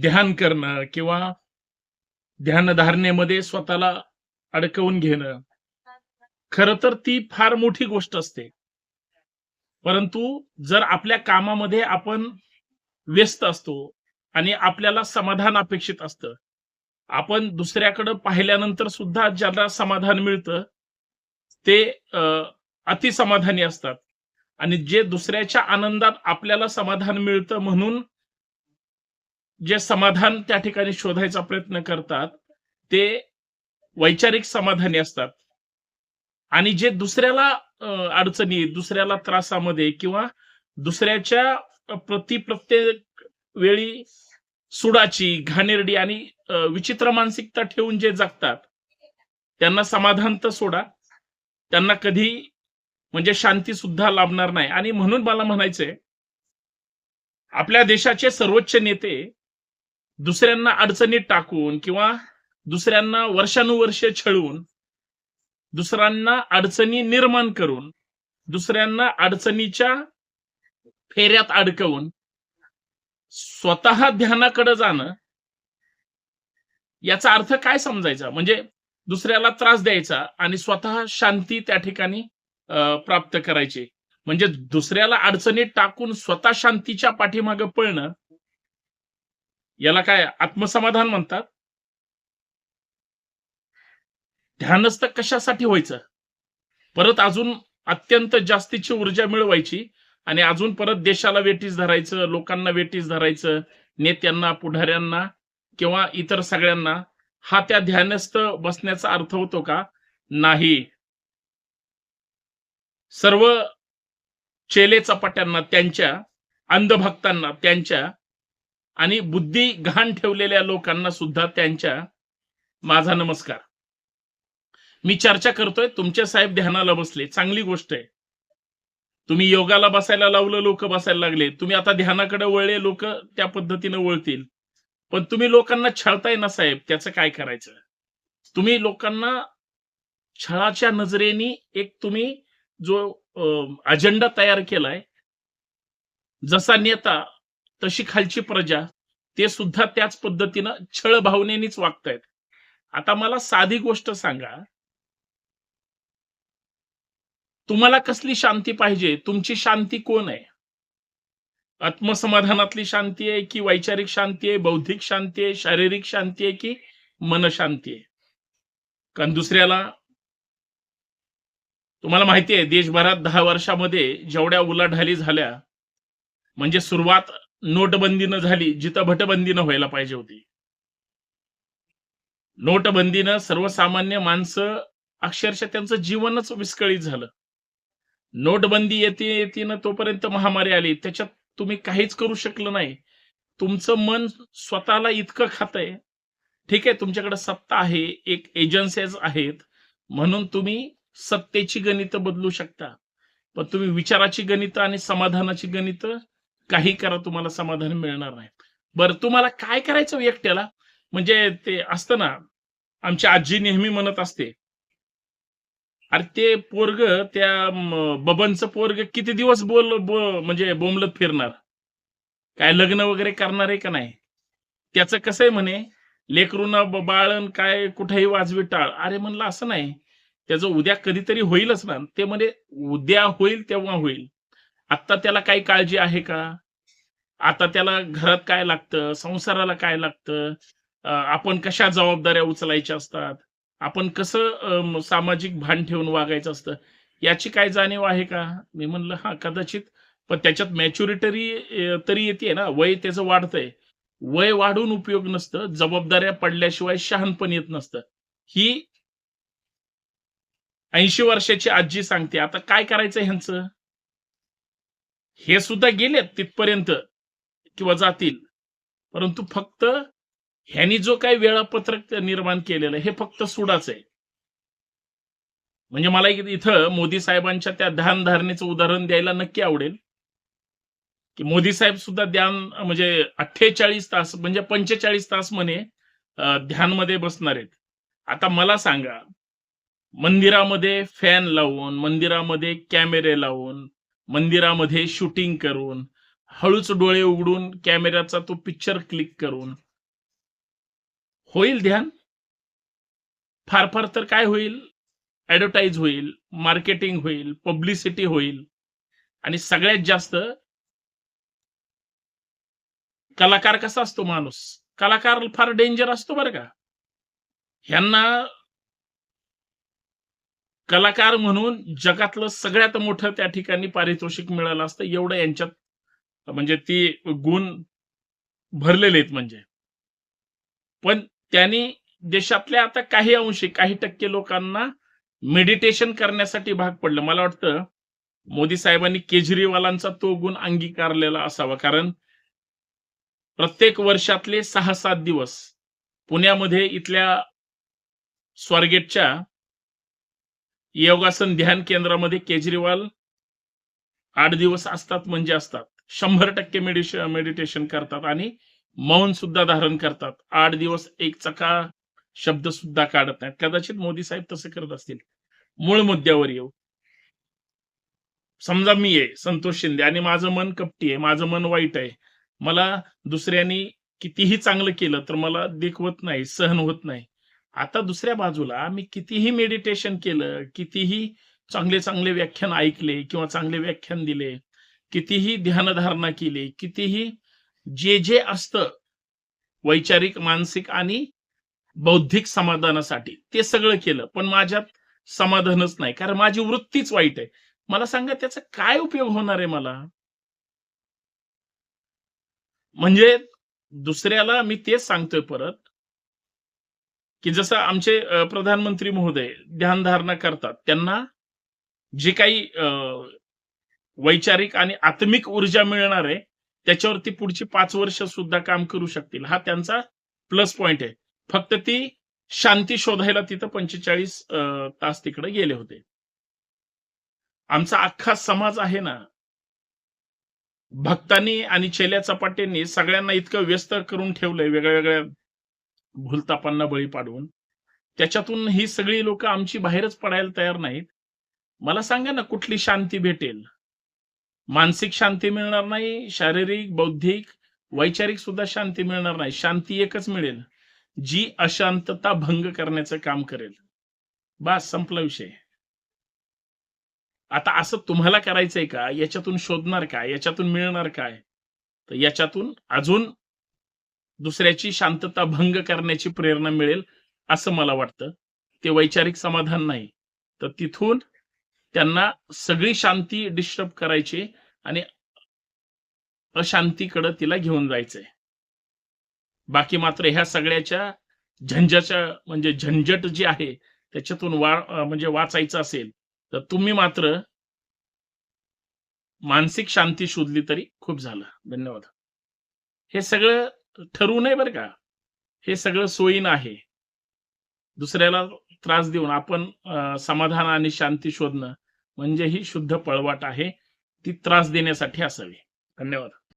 ध्यान करणं किंवा ध्यानधारणेमध्ये स्वतःला अडकवून घेणं. खर तर ती फार मोठी गोष्ट असते. परंतु जर आपल्या कामामध्ये आपण व्यस्त असतो आणि आपल्याला समाधान अपेक्षित असतं. आपण दुसऱ्याकडे पाहिल्यानंतर सुद्धा ज्याला समाधान मिळतं ते अं, अतिसमाधानी असतात. आणि जे दुसऱ्याच्या आनंदात आपल्याला समाधान मिळतं म्हणून जे समाधान त्या ठिकाणी शोधायचा प्रयत्न करतात ते वैचारिक समाधानी असतात. आणि जे दुसऱ्याला अडचणी दुसऱ्याला त्रासामध्ये किंवा दुसऱ्याच्या प्रति प्रत्येक वेळी सुडाची घाणेरडी आणि विचित्र मानसिकता ठेवून जे जगतात त्यांना समाधान तर सोडा. त्यांना कधी म्हणजे शांती सुद्धा लाभणार नाही. आणि म्हणून मला म्हणायचंय आपल्या देशाचे सर्वोच्च नेते दुसऱ्यांना अडचणीत टाकून किंवा दुसऱ्यांना वर्षानुवर्षे छळून दुसऱ्यांना अडचणी निर्माण करून दुसऱ्यांना अडचणीच्या फेऱ्यात अडकवून स्वतः ध्यानाकडे जाणं याचा अर्थ काय समजायचा? म्हणजे दुसऱ्याला त्रास द्यायचा आणि स्वतः शांती त्या ठिकाणी प्राप्त करायची. म्हणजे दुसऱ्याला अडचणीत टाकून स्वतः शांतीच्या पाठीमागे पळणं याला काय आत्मसमाधान म्हणतात? ध्यानस्थ कशासाठी व्हायचं? परत अजून अत्यंत जास्तीची ऊर्जा मिळवायची आणि अजून परत देशाला वेटीस धरायचं लोकांना वेटीस धरायचं नेत्यांना पुढाऱ्यांना किंवा इतर सगळ्यांना हा त्या ध्यानस्थ बसण्याचा अर्थ होतो का? नाही. सर्व चेले चपाट्यांना त्यांच्या अंधभक्तांना त्यांच्या आणि बुद्धी घाण ठेवलेल्या लोकांना सुद्धा त्यांच्या माझा नमस्कार. मी चर्चा करतोय तुमच्या साहेब ध्यानाला बसले. चांगली गोष्ट आहे. तुम्ही योगाला बसायला लावलं लोक बसायला लागले. तुम्ही आता ध्यानाकडे वळले लोक त्या पद्धतीने वळतील. पण तुम्ही लोकांना छळताय ना साहेब? त्याचं काय करायचं? तुम्ही लोकांना छळाच्या नजरेने एक तुम्ही जो अजेंडा तयार केलाय जसा नेता तशी खालची प्रजा ते सुद्धा त्याच पद्धतीनं छळ भावनेनेच वागतायत. आता मला साधी गोष्ट सांगा. तुम्हाला कसली शांती पाहिजे? तुमची शांती कोण आहे? आत्मसमाधानातली शांती आहे की वैचारिक शांती आहे बौद्धिक शांती आहे शारीरिक शांती आहे की मनशांती आहे? कारण दुसऱ्याला तुम्हाला माहिती आहे देशभरात दहा वर्षामध्ये जेवढ्या उलाढाली झाल्या म्हणजे सुरुवात नोटबंदीनं झाली जिथं भटबंदीनं व्हायला पाहिजे होती. नोटबंदीनं सर्वसामान्य माणसं अक्षरशः त्यांचं जीवनच विस्कळीत झालं. नोटबंदी येते येते तोपर्यंत महामारी आली. त्याच्यात तुम्ही काहीच करू शकलं नाही. तुमचं मन स्वतःला इतकं खातंय. ठीक आहे तुमच्याकडे सत्ता आहे एक एजन्सीज आहेत. म्हणून तुम्ही सत्तेची गणितं बदलू शकता. पण तुम्ही विचाराची गणितं आणि समाधानाची गणितं काही करा तुम्हाला समाधान मिळणार नाही. बरं तुम्हाला काय करायचं एकट्याला? म्हणजे ते असतं ना आमची आजी नेहमी म्हणत असते अरे ते पोरग त्या बबनचं पोरग किती दिवस बोल बो- म्हणजे बोंबलत फिरणार? काय लग्न वगैरे करणार आहे का नाही? त्याचं कसं आहे म्हणे लेकरूना बाळण काय कुठेही वाजवी टाळ. अरे म्हणलं असं नाही. त्याचं उद्या कधीतरी होईलच ना. ते म्हणे उद्या होईल तेव्हा होईल. आत्ता त्याला काही काळजी आहे का? आता त्याला घरात काय लागतं? संसाराला काय लागतं? आपण कशा जबाबदाऱ्या उचलायच्या असतात? आपण कसं सामाजिक भान ठेवून वागायचं असतं? याची काय जाणीव आहे का? मी म्हणलं हा कदाचित. पण त्याच्यात मॅच्युरिटरी तरी येते ना? वय त्याचं वाढतंय. वय वाढून उपयोग नसतं. जबाबदाऱ्या पडल्याशिवाय शहाणपण येत नसतं. ही ऐंशी वर्षाची आजी सांगते. आता काय करायचं ह्यांचं? हे सुद्धा गेलेत तिथपर्यंत किंवा जातील. परंतु फक्त ह्यांनी जो काही वेळापत्रक निर्माण केलेलं हे फक्त सुडाच आहे. म्हणजे मला इथं मोदी साहेबांच्या त्या ध्यान धारणेचं उदाहरण द्यायला नक्की आवडेल. की मोदी साहेब सुद्धा ध्यान म्हणजे अठ्ठेचाळीस तास म्हणजे पंचेचाळीस तास म्हणे ध्यान ध्यानमध्ये बसणार आहेत. आता मला सांगा मंदिरामध्ये फॅन लावून मंदिरामध्ये कॅमेरे लावून मंदिरामध्ये शूटिंग करून हळूच डोळे उघडून कॅमेऱ्याचा तो पिक्चर क्लिक करून. होईल ध्यान? फार फार तर काय होईल? ऍडव्हर्टाईज होईल मार्केटिंग होईल पब्लिसिटी होईल. आणि सगळ्यात जास्त कलाकार कसा असतो माणूस? कलाकार फार डेंजर असतो बरं का. ह्यांना कलाकार म्हणून जगातलं सगळ्यात मोठं त्या ठिकाणी पारितोषिक मिळालं असतं एवढं यांच्यात म्हणजे ती गुण भरलेले आहेत म्हणजे. पण त्यांनी देशातल्या आता काही अंशी काही टक्के लोकांना मेडिटेशन करण्यासाठी भाग पडलं. मला वाटतं मोदी साहेबांनी केजरीवालांचा तो गुण अंगीकारलेला असावा. कारण प्रत्येक वर्षातले सहा सात दिवस पुण्यामध्ये इथल्या स्वारगेटच्या योगासन ध्यान केंद्रामध्ये केजरीवाल आठ दिवस असतात म्हणजे असतात. शंभर टक्के मेडिश मेडिटेशन करतात आणि मौन सुद्धा धारण करतात. आठ दिवस एक चका शब्द सुद्धा काढत नाहीत. कदाचित मोदी साहेब तसे करत असतील. मूळ मुद्द्यावर येऊ. समजा मी आहे संतोष शिंदे आणि माझं मन कपटी आहे माझं मन वाईट आहे. मला दुसऱ्यांनी कितीही चांगलं केलं तर मला देखवत नाही सहन होत नाही. आता दुसऱ्या बाजूला मी कितीही मेडिटेशन केलं कितीही चांगले चांगले व्याख्यान ऐकले किंवा चांगले व्याख्यान दिले कितीही ध्यानधारणा केली कितीही जे जे असतं वैचारिक मानसिक आणि बौद्धिक समाधानासाठी ते सगळं केलं. पण माझ्यात समाधानच नाही. कारण माझी वृत्तीच वाईट आहे. मला सांगा त्याचा काय उपयोग होणार आहे मला? म्हणजे दुसऱ्याला मी तेच सांगतोय परत. की जसं आमचे प्रधानमंत्री महोदय ध्यानधारणा करतात त्यांना जे काही वैचारिक आणि आत्मिक ऊर्जा मिळणार आहे त्याच्यावरती पुढची पाच वर्ष सुद्धा काम करू शकतील. हा त्यांचा प्लस पॉइंट आहे. फक्त ती शांती शोधायला तिथं पंचेचाळीस तास तिकडे गेले होते. आमचा अख्खा समाज आहे ना भक्तांनी आणि चेल्या चपाट्यांनी सगळ्यांना इतकं व्यस्त करून ठेवलंय वेगळ्या वेगळ्या भूलतापांना बळी पाडून. त्याच्यातून ही सगळी लोक आमची बाहेरच पडायला तयार नाहीत. मला सांगा ना कुठली शांती भेटेल? मानसिक शांती मिळणार नाही शारीरिक बौद्धिक वैचारिक सुद्धा शांती मिळणार नाही. शांती एकच मिळेल जी अशांतता भंग करण्याचं काम करेल. बस संपला विषय. आता असं तुम्हाला करायचंय का? याच्यातून शोधणार काय? याच्यातून मिळणार काय? तर याच्यातून अजून दुसऱ्याची शांतता भंग करण्याची प्रेरणा मिळेल असं मला वाटतं. ते वैचारिक समाधान नाही. तर तिथून त्यांना सगळी शांती डिस्टर्ब करायची आणि अशांतीकडे तिला घेऊन जायचंय. बाकी मात्र ह्या सगळ्याच्या झंझाच्या म्हणजे झंझट जी आहे त्याच्यातून वा म्हणजे वाचायचं असेल तर तुम्ही मात्र मानसिक शांती शोधली तरी खूप झालं. धन्यवाद. हे सगळं ठरवू नये बरं का. हे सगळं सोयीन आहे. दुसऱ्याला त्रास देऊन आपण समाधान आणि शांती शोधणं म्हणजे ही शुद्ध पळवाट आहे. ती त्रास देण्यासाठी असावी. धन्यवाद.